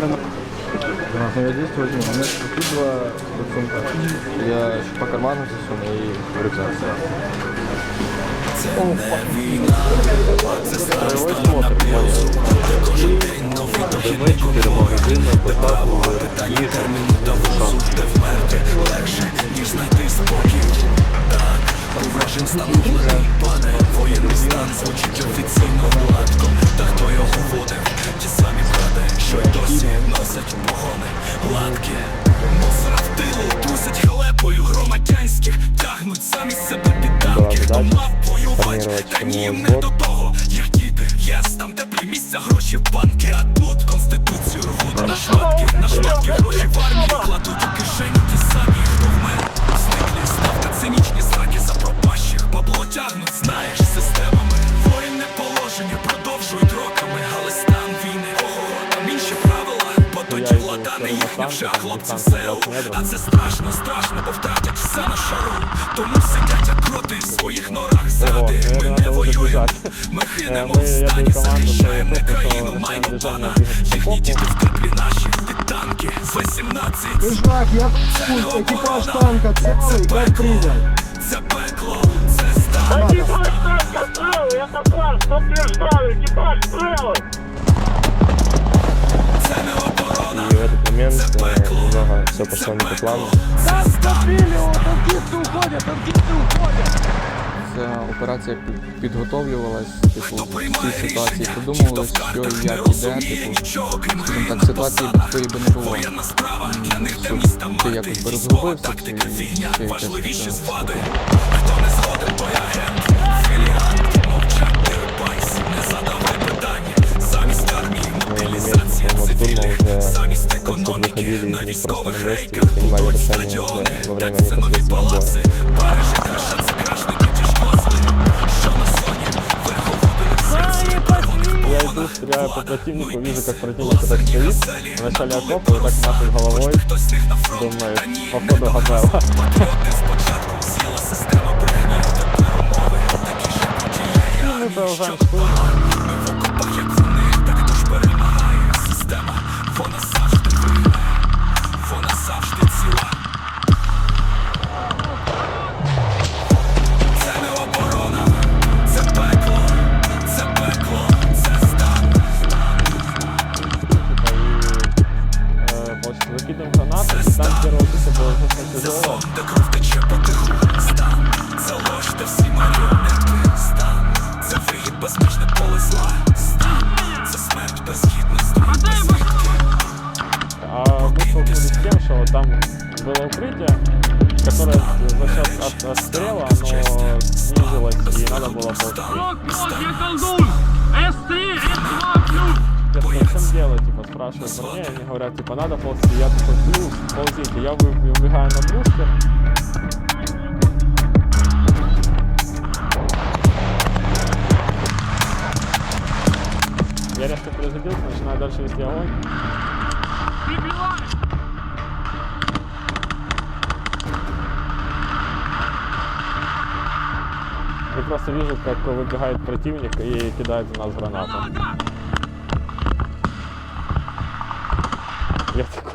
Да, но я здесь возьму. У меня тут два сумка. Я по карману засуну и в рюкзак. Второй смотр їм не до того, як діти Єс, там теплі місця, гроші в банки А тут конституцію рвуть. На шматки На шматки гроші в армії вже, хлопці СЕУ А це страшно, страшно, бо втратять все на шару. Тому сидять як кроти в своїх норах Заради ми не воюємо. Ми хинемо в стані, захищаємо не країну, маємо пана. Їхні діти в теплі наші. Під танки В-17 Жак, я пусть, экипаж танка как принял. Це пекло, це стан момент э, немного все пошло не по плану. Ця операція під- підготовлювалась, типу, в цій ситуації продумували, що і як іде, типу, скажімо так, ситуації такої би не було. ти якось би розгубився, тактика чи- якось таке. Хто не згоден, Замість как бы економіки выходили на из них просто військових на месте рейках и принимали Будуть решения стадіони, уже во время так це нові непосредственного боя. палаци Парижі крашать закрашники ті ж козли Що на зоні, виховували в серці Я иду, стреляю по противнику, вижу, как противник так стоит. Вначале окопа, и так машет головой. Хтось з них на фронт Думаю, походу Габела. Патріоти спочатку з'їла кров тече потиху Стан, це ложь, де всі маріонетки Стан, це вихід безмежне поле зла Стан, це смерть без гідності без звідки А мы столкнулись с тем, что там было укрытие, которое за счет от- отстрела, оно снизилось, и надо было ползти. дело, типа, спрашиваю парней, они говорят, типа, надо ползти. Я такой, плюс, ползите. Я вы- выбегаю на брустер, Я резко перезарядился, начинаю дальше вести огонь. Прибивай! Я просто вижу, как выбегает противник и кидает в нас гранату.